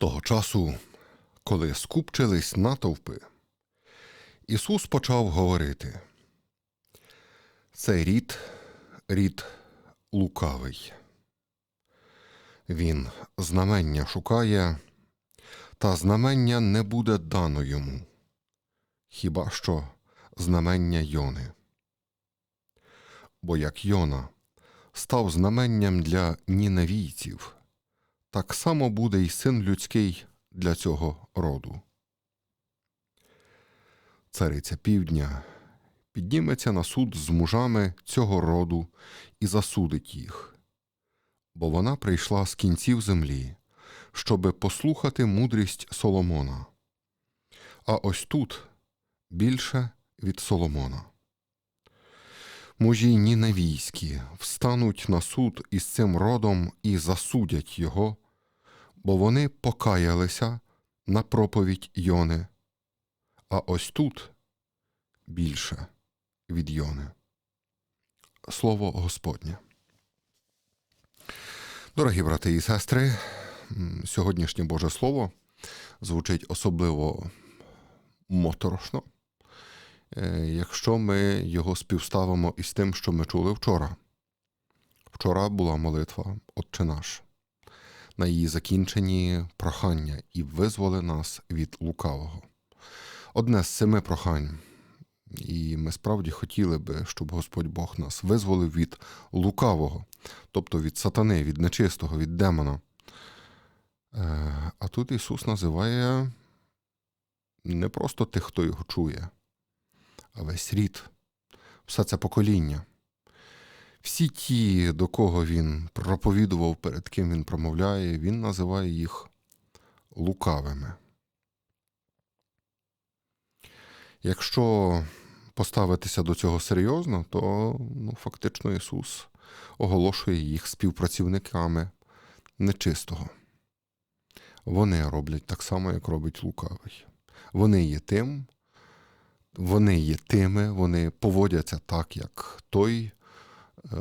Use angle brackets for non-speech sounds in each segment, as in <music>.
Того часу, коли скупчились натовпи, Ісус почав говорити: Цей рід рід лукавий. Він знамення шукає, та знамення не буде дано йому, хіба що знамення Йони. Бо як Йона став знаменням для ніневійців, так само буде й син людський для цього роду. Цариця півдня підніметься на суд з мужами цього роду і засудить їх, бо вона прийшла з кінців землі, щоби послухати мудрість Соломона. А ось тут більше від Соломона. Мужі ніневійські встануть на суд із цим родом і засудять його, бо вони покаялися на проповідь Йони. А ось тут більше від Йони. Слово Господнє. Дорогі брати і сестри, сьогоднішнє Боже Слово звучить особливо моторошно, якщо ми його співставимо із тим, що ми чули вчора. Вчора була молитва Отче наш. На її закінченні прохання і визволи нас від лукавого. Одне з семи прохань. І ми справді хотіли би, щоб Господь Бог нас визволив від лукавого, тобто від сатани, від нечистого, від демона. Е, А тут Ісус називає не просто тих, хто його чує, весь рід, все це покоління. Всі ті, до кого він проповідував, перед ким він промовляє, він називає їх лукавими. Якщо поставитися до цього серйозно, то ну, фактично Ісус оголошує їх співпрацівниками нечистого. Вони роблять так само, як робить лукавий. Вони є тим, вони є тими, вони поводяться так, як той, е,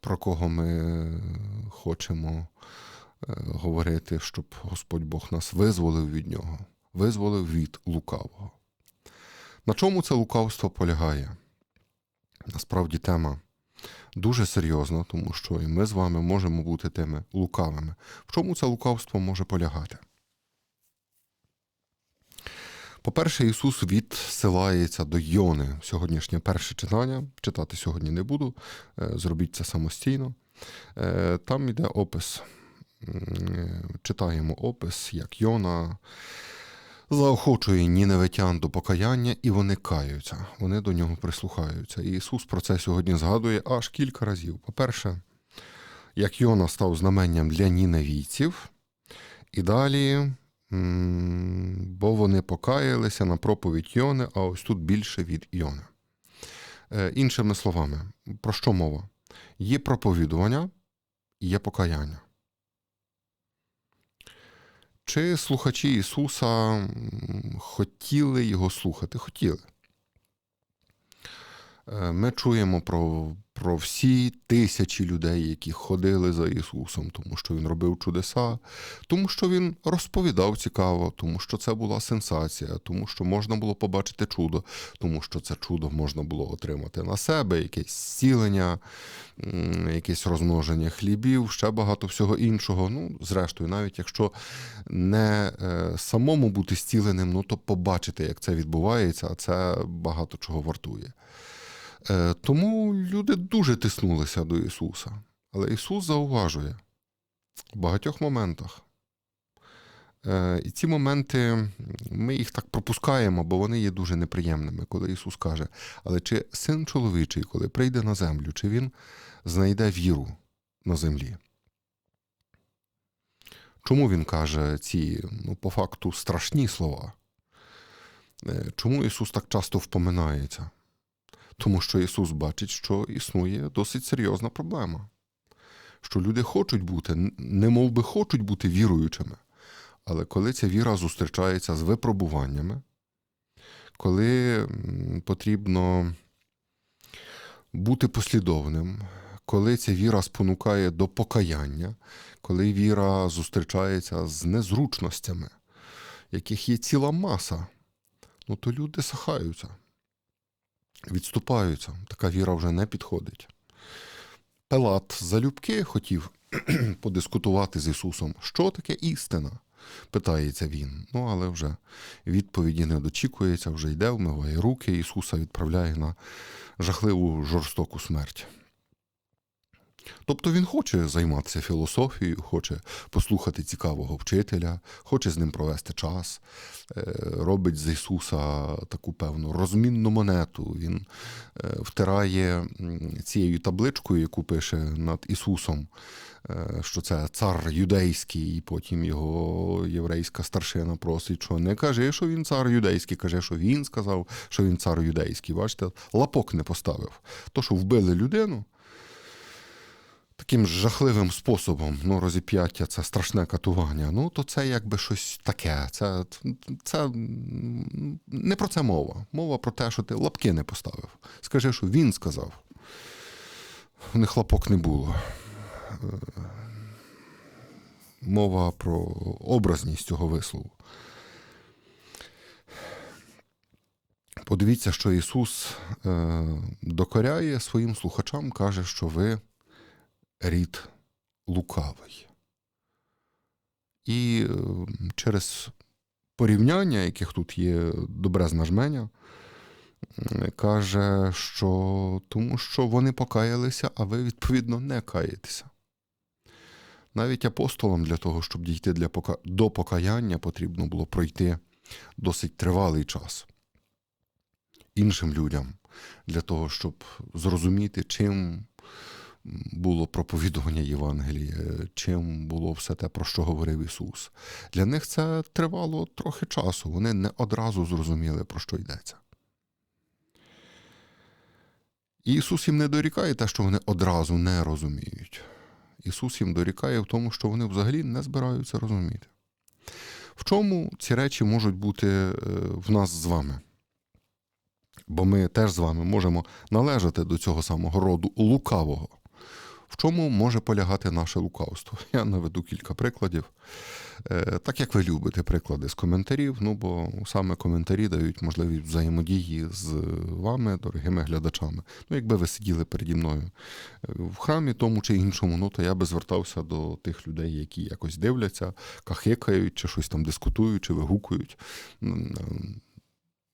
про кого ми хочемо е, говорити, щоб Господь Бог нас визволив від нього, визволив від лукавого. На чому це лукавство полягає? Насправді тема дуже серйозна, тому що і ми з вами можемо бути тими лукавими. В чому це лукавство може полягати? По-перше, Ісус відсилається до Йони. Сьогоднішнє перше читання. Читати сьогодні не буду, е, зробіть це самостійно. Е, Там йде опис. Читаємо опис, як Йона заохочує ніневитян до покаяння, і вони каються, вони до нього прислухаються. І Ісус про це сьогодні згадує аж кілька разів. По-перше, як Йона став знаменням для ніневійців, і далі, бо вони покаялися на проповідь Йони, а ось тут більше від Йони. Е, іншими словами, про що мова? Є проповідування, є покаяння. Чи слухачі Ісуса хотіли його слухати? Хотіли. Е, ми чуємо про про всі тисячі людей, які ходили за Ісусом, тому що Він робив чудеса, тому що Він розповідав цікаво, тому що це була сенсація, тому що можна було побачити чудо, тому що це чудо можна було отримати на себе, якесь зцілення, якесь розмноження хлібів, ще багато всього іншого. Ну, зрештою, навіть якщо не е, самому бути зціленим, ну то побачити, як це відбувається, а це багато чого вартує. Е, тому люди дуже тиснулися до Ісуса. Але Ісус зауважує в багатьох моментах. Е, і ці моменти ми їх так пропускаємо, бо вони є дуже неприємними, коли Ісус каже: Але чи син чоловічий, коли прийде на землю, чи Він знайде віру на землі? Чому Він каже ці, ну, по факту, страшні слова? Е, чому Ісус так часто впоминається? Тому що Ісус бачить, що існує досить серйозна проблема, що люди хочуть бути, не мов би хочуть бути віруючими. Але коли ця віра зустрічається з випробуваннями, коли потрібно бути послідовним, коли ця віра спонукає до покаяння, коли віра зустрічається з незручностями, яких є ціла маса, ну то люди сахаються, відступаються. Така віра вже не підходить. Пелат залюбки хотів <clears throat> подискутувати з Ісусом, що таке істина? питається він. Ну, але вже відповіді не дочікується, вже йде, вмиває руки, Ісуса відправляє на жахливу жорстоку смерть. Тобто він хоче займатися філософією, хоче послухати цікавого вчителя, хоче з ним провести час, е, робить з Ісуса таку певну розмінну монету. Він е, втирає цією табличкою, яку пише над Ісусом, е, що це цар юдейський, і потім його єврейська старшина просить, що не каже, що він цар юдейський, каже, що він сказав, що він цар юдейський. Бачите, лапок не поставив. То, що вбили людину таким жахливим способом, ну, розіп'яття це страшне катування. Ну, то це якби щось таке. Це, це не про це мова. Мова про те, що ти лапки не поставив. Скажи, що він сказав. В них лапок не було. Е, Мова про образність цього вислову. Подивіться, що Ісус е, докоряє своїм слухачам, каже, що ви рід лукавий. І е, через порівняння, яких тут є добрезна жменя, каже, що тому що вони покаялися, а ви, відповідно, не каєтеся. Навіть апостолам для того, щоб дійти для пока... до покаяння, потрібно було пройти досить тривалий час. Іншим людям для того, щоб зрозуміти, чим було проповідування Євангелія, чим було все те, про що говорив Ісус. Для них це тривало трохи часу. Вони не одразу зрозуміли, про що йдеться. І Ісус їм не дорікає те, що вони одразу не розуміють. Ісус їм дорікає в тому, що вони взагалі не збираються розуміти. В чому ці речі можуть бути е, в нас з вами? Бо ми теж з вами можемо належати до цього самого роду лукавого. В чому може полягати наше лукавство? <laughs> Я наведу кілька прикладів. Е, Так як ви любите приклади з коментарів, ну бо саме коментарі дають можливість взаємодії з вами, дорогими глядачами. Ну, якби ви сиділи переді мною е, в храмі тому чи іншому, ну то я би звертався до тих людей, які якось дивляться, кахикають, чи щось там дискутують, чи вигукують.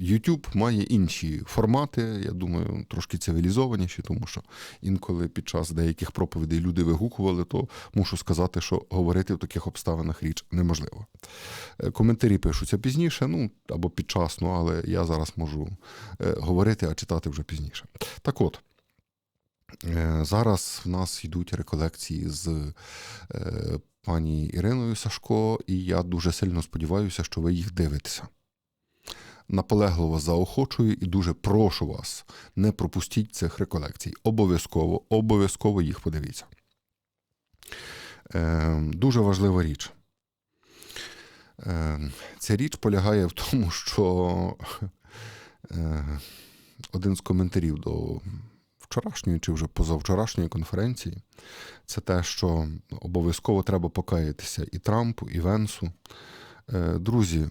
YouTube має інші формати, я думаю, трошки цивілізованіші, тому що інколи під час деяких проповідей люди вигукували, то мушу сказати, що говорити в таких обставинах річ неможливо. Е, Коментарі пишуться пізніше, ну або під час, ну, але я зараз можу е, говорити, а читати вже пізніше. Так от. е, Зараз в нас йдуть реколекції з пані Іриною Сашко, і я дуже сильно сподіваюся, що ви їх дивитеся наполегливо заохочую і дуже прошу вас, не пропустіть цих реколекцій. Обов'язково, обов'язково їх подивіться. Е, дуже важлива річ. Е, ця річ полягає в тому, що е, один з коментарів до вчорашньої чи вже позавчорашньої конференції це те, що обов'язково треба покаятися і Трампу, і Венсу. Е, друзі,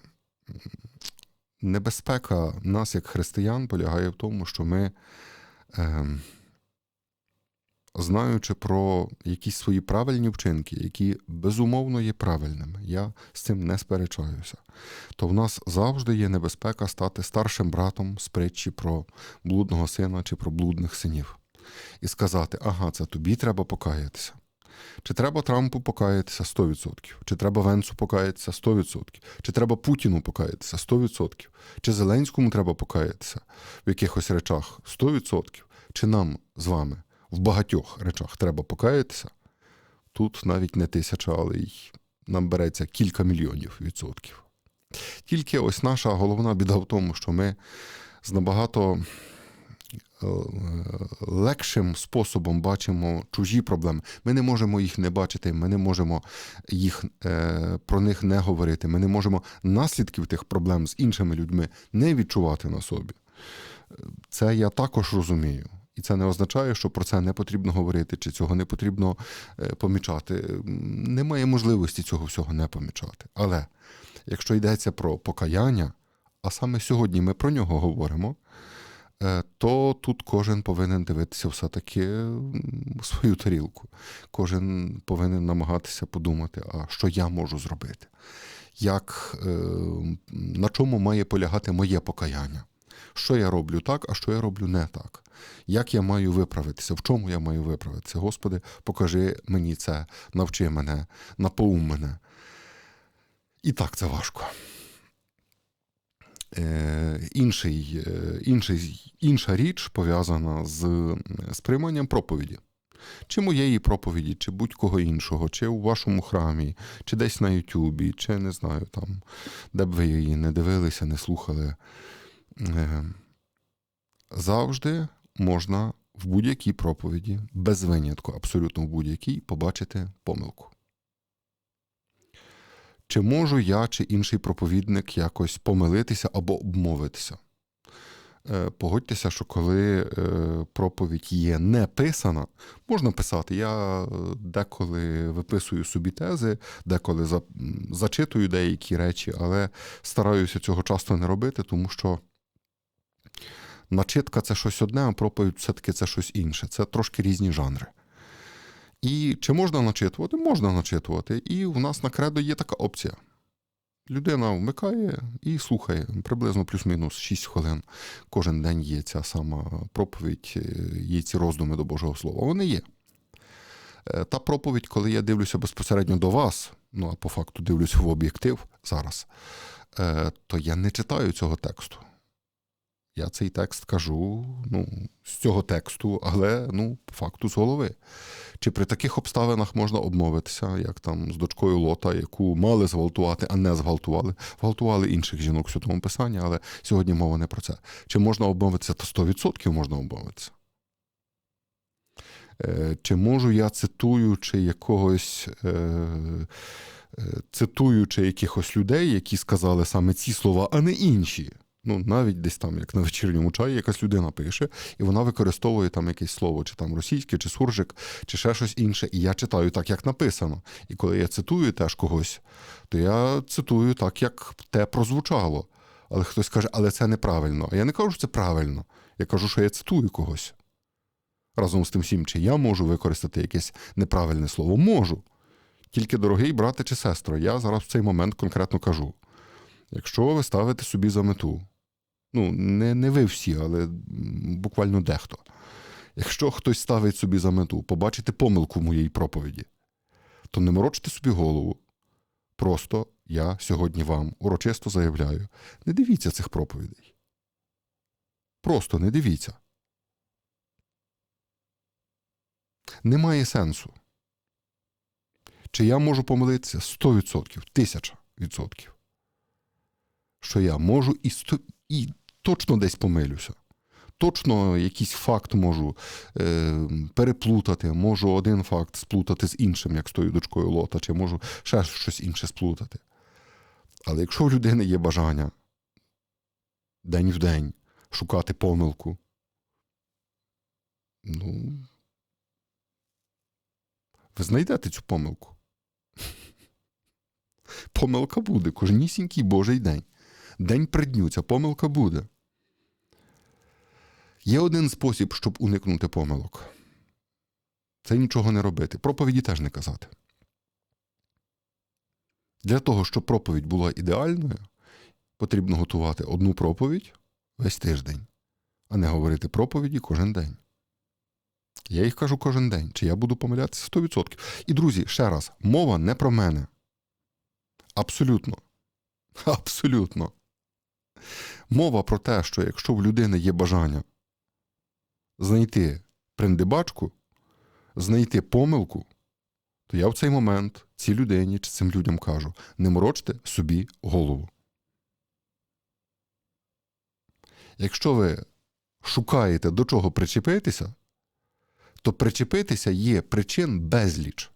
небезпека нас, як християн, полягає в тому, що ми, е, знаючи про якісь свої правильні вчинки, які безумовно є правильними, я з цим не сперечаюся, то в нас завжди є небезпека стати старшим братом з притчі про блудного сина чи про блудних синів. І сказати, ага, це тобі треба покаятися. Чи треба Трампу покаятися 100%? Чи треба Венцу покаятися 100%? Чи треба Путіну покаятися 100%? Чи Зеленському треба покаятися в якихось речах 100%? Чи нам з вами в багатьох речах треба покаятися? Тут навіть не тисяча, але й нам береться кілька мільйонів відсотків. Тільки ось наша головна біда в тому, що ми з набагато легшим способом бачимо чужі проблеми. Ми не можемо їх не бачити, ми не можемо їх, е, про них не говорити, ми не можемо наслідків тих проблем з іншими людьми не відчувати на собі. Це я також розумію. І це не означає, що про це не потрібно говорити, чи цього не потрібно е, помічати. Немає можливості цього всього не помічати. Але якщо йдеться про покаяння, а саме сьогодні ми про нього говоримо, е, то тут кожен повинен дивитися все-таки свою тарілку. Кожен повинен намагатися подумати, а що я можу зробити, як, е, на чому має полягати моє покаяння. Що я роблю так, а що я роблю не так? Як я маю виправитися? В чому я маю виправитися? Господи, покажи мені це, навчи мене, напоум мене. І так це важко. Е, інший, е, інший, інша річ пов'язана з сприйманням проповіді. Чи моєї проповіді, чи будь-кого іншого, чи у вашому храмі, чи десь на Ютубі, чи не знаю, там, де б ви її не дивилися, не слухали. Е, Завжди можна в будь-якій проповіді, без винятку, абсолютно в будь-якій, побачити помилку. Чи можу я чи інший проповідник якось помилитися або обмовитися? Е, Погодьтеся, що коли е, проповідь є не писана, можна писати. Я е, деколи виписую собі тези, деколи за- зачитую деякі речі, але стараюся цього часто не робити, тому що начитка це щось одне, а проповідь все-таки це щось інше. Це трошки різні жанри. І чи можна начитувати? Можна начитувати. І в нас на кредо є така опція. Людина вмикає і слухає приблизно плюс-мінус 6 хвилин. Кожен день є ця сама проповідь, е, є ці роздуми до Божого Слова. Вони є. Е, Та проповідь, коли я дивлюся безпосередньо до вас, ну а по факту дивлюся в об'єктив зараз, е, то я не читаю цього тексту. Я цей текст кажу ну, з цього тексту, але ну, по факту з голови. Чи при таких обставинах можна обмовитися, як там з дочкою Лота, яку мали зґвалтувати, а не зґвалтували? Гвалтували інших жінок в Святому Писанні, але сьогодні мова не про це. Чи можна обмовитися? Та 100% можна обмовитися. Е, Чи можу я, цитуючи якогось, е, е, цитуючи якихось людей, які сказали саме ці слова, а не інші. Ну, навіть десь там, як на вечірньому чаї, якась людина пише, і вона використовує там якесь слово, чи там російське, чи суржик, чи ще щось інше. І я читаю так, як написано. І коли я цитую теж когось, то я цитую так, як те прозвучало. Але хтось каже, але це неправильно. А я не кажу, що це правильно. Я кажу, що я цитую когось. Разом з тим всім, чи я можу використати якесь неправильне слово? Можу. Тільки, дорогий брате чи сестро, я зараз в цей момент конкретно кажу: якщо ви ставите собі за мету, ну, не, не ви всі, але буквально дехто. Якщо хтось ставить собі за мету побачити помилку в моїй проповіді, то не морочте собі голову. Просто я сьогодні вам урочисто заявляю: не дивіться цих проповідей. Просто не дивіться. Немає сенсу. Чи я можу помилитися? 100%, тисяча відсотків. Що я можу і, сто... і точно десь помилюся. Точно якийсь факт можу е, переплутати, можу один факт сплутати з іншим, як з тою дочкою Лота, чи можу ще щось інше сплутати. Але якщо в людини є бажання день в день шукати помилку, ну, ви знайдете цю помилку. <laughs> Помилка буде кожнісінький Божий день. День при дню ця помилка буде. Є один спосіб, щоб уникнути помилок. Це нічого не робити. Проповіді теж не казати. Для того, щоб проповідь була ідеальною, потрібно готувати одну проповідь весь тиждень, а не говорити проповіді кожен день. Я їх кажу кожен день. Чи я буду помилятися 100%. І, друзі, ще раз, мова не про мене. Абсолютно. <laughs> Абсолютно. Мова про те, що якщо в людини є бажання знайти приндибачку, знайти помилку, то я в цей момент цій людині чи цим людям кажу: не морочте собі голову. Якщо ви шукаєте до чого причепитися, то причепитися є причин безліч.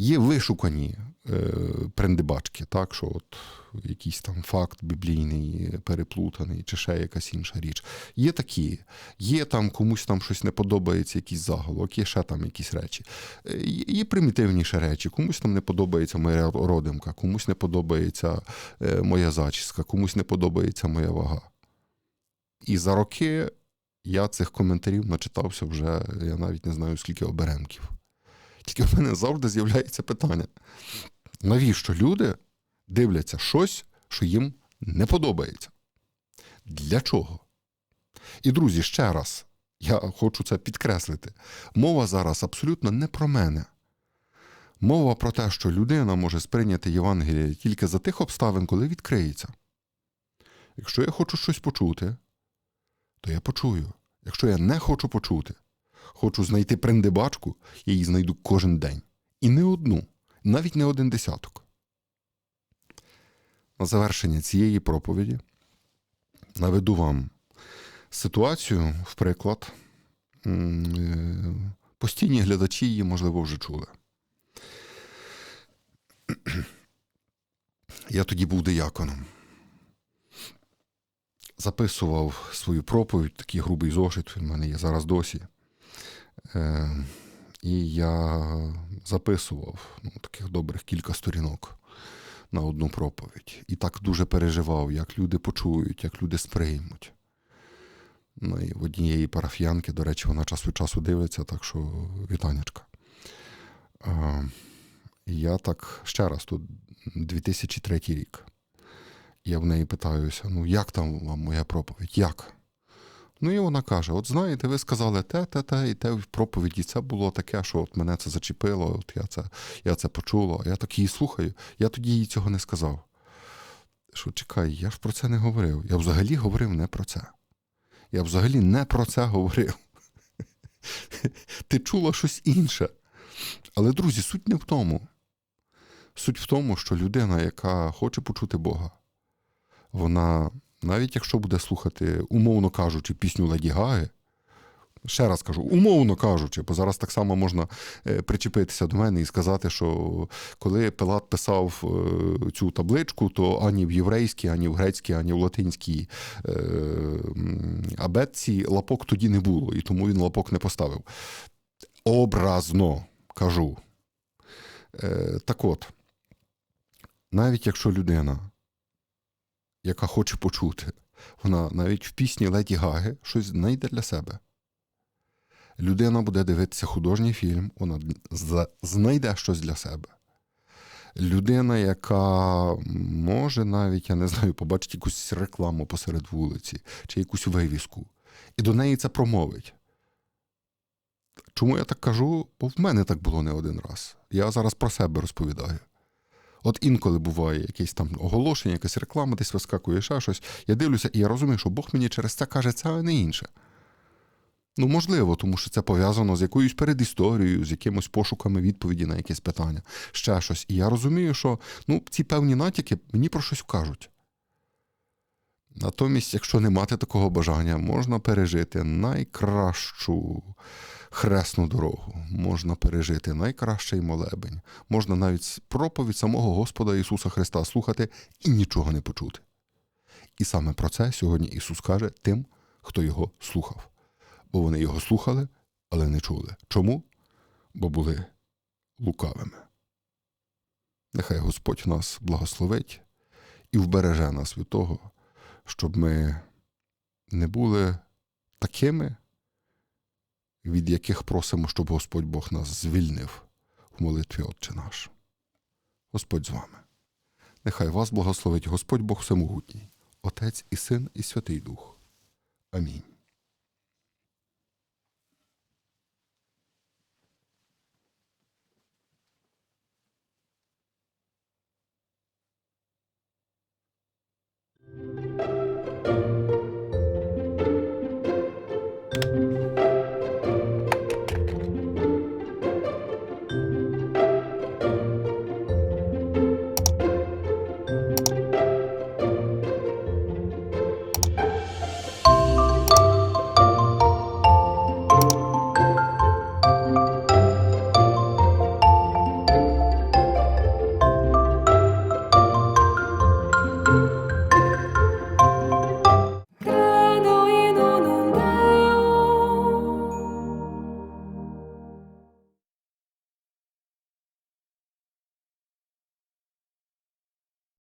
Є вишукані е, прендибачки, так, що от якийсь там факт біблійний, переплутаний, чи ще якась інша річ. Є такі, є там комусь там щось не подобається, якийсь заголовок, є ще там якісь речі. Е, є примітивніші речі, комусь там не подобається моя родимка, комусь не подобається е, моя зачіска, комусь не подобається моя вага. І за роки я цих коментарів начитався вже, я навіть не знаю, скільки оберемків. Тільки в мене завжди з'являється питання: навіщо люди дивляться щось, що їм не подобається? Для чого? І, друзі, ще раз, я хочу це підкреслити. Мова зараз абсолютно не про мене. Мова про те, що людина може сприйняти Євангеліє тільки за тих обставин, коли відкриється. Якщо я хочу щось почути, то я почую. Якщо я не хочу почути, хочу знайти приндибачку, я її знайду кожен день. І не одну, навіть не один десяток. На завершення цієї проповіді наведу вам ситуацію, в приклад. Е, Постійні глядачі її, можливо, вже чули. <clears throat> Я тоді був дияконом. Записував свою проповідь, такий грубий зошит, він в мене є зараз досі. Е, і я записував ну, таких добрих кілька сторінок на одну проповідь. І так дуже переживав, як люди почують, як люди сприймуть. Ну, і в однієї парафіянки, до речі, вона час від часу дивиться, так що вітанечка. Я так ще раз, тут 2003 рік. Я в неї питаюся: ну як там вам моя проповідь? Як? Ну і вона каже: от знаєте, ви сказали те, те, те, і те в проповіді це було таке, що от мене це зачепило, от я це, я це почула. Я так її слухаю. Я тоді їй цього не сказав. Що чекай, я ж про це не говорив. Я взагалі говорив не про це. Я взагалі не про це говорив. Ти чула щось інше. Але, друзі, суть не в тому. Суть в тому, що людина, яка хоче почути Бога, вона, навіть якщо буде слухати, умовно кажучи, пісню Леді Гаги, ще раз кажу, умовно кажучи, бо зараз так само можна е, причепитися до мене і сказати, що коли Пилат писав е, цю табличку, то ані в єврейській, ані в грецькій, ані в латинській е, абетці лапок тоді не було, і тому він лапок не поставив. Образно кажу. Так от, навіть якщо людина, яка хоче почути, вона навіть в пісні Леді Гаги щось знайде для себе. Людина буде дивитися художній фільм, вона знайде щось для себе. Людина, яка може навіть, я не знаю, побачить якусь рекламу посеред вулиці чи якусь вивіску, і до неї це промовить. Чому я так кажу? Бо в мене так було не один раз. Я зараз про себе розповідаю. От інколи буває якесь там оголошення, якась реклама, десь вискакує ще щось. Я дивлюся, і я розумію, що Бог мені через це каже це, а не інше. Ну, можливо, тому що це пов'язано з якоюсь передісторією, з якимось пошуками відповіді на якесь питання, ще щось. І я розумію, що ну, ці певні натяки мені про щось кажуть. Натомість, якщо не мати такого бажання, можна пережити найкращу хресну дорогу, можна пережити найкращий молебень, можна навіть проповідь самого Господа Ісуса Христа слухати і нічого не почути. І саме про це сьогодні Ісус каже тим, хто його слухав. Бо вони його слухали, але не чули. Чому? Бо були лукавими. Нехай Господь нас благословить і вбереже нас від того, щоб ми не були такими, від яких просимо, щоб Господь Бог нас звільнив в молитві Отче наш. Господь з вами. Нехай вас благословить Господь Бог Всемогутній, Отець і Син, і Святий Дух. Амінь.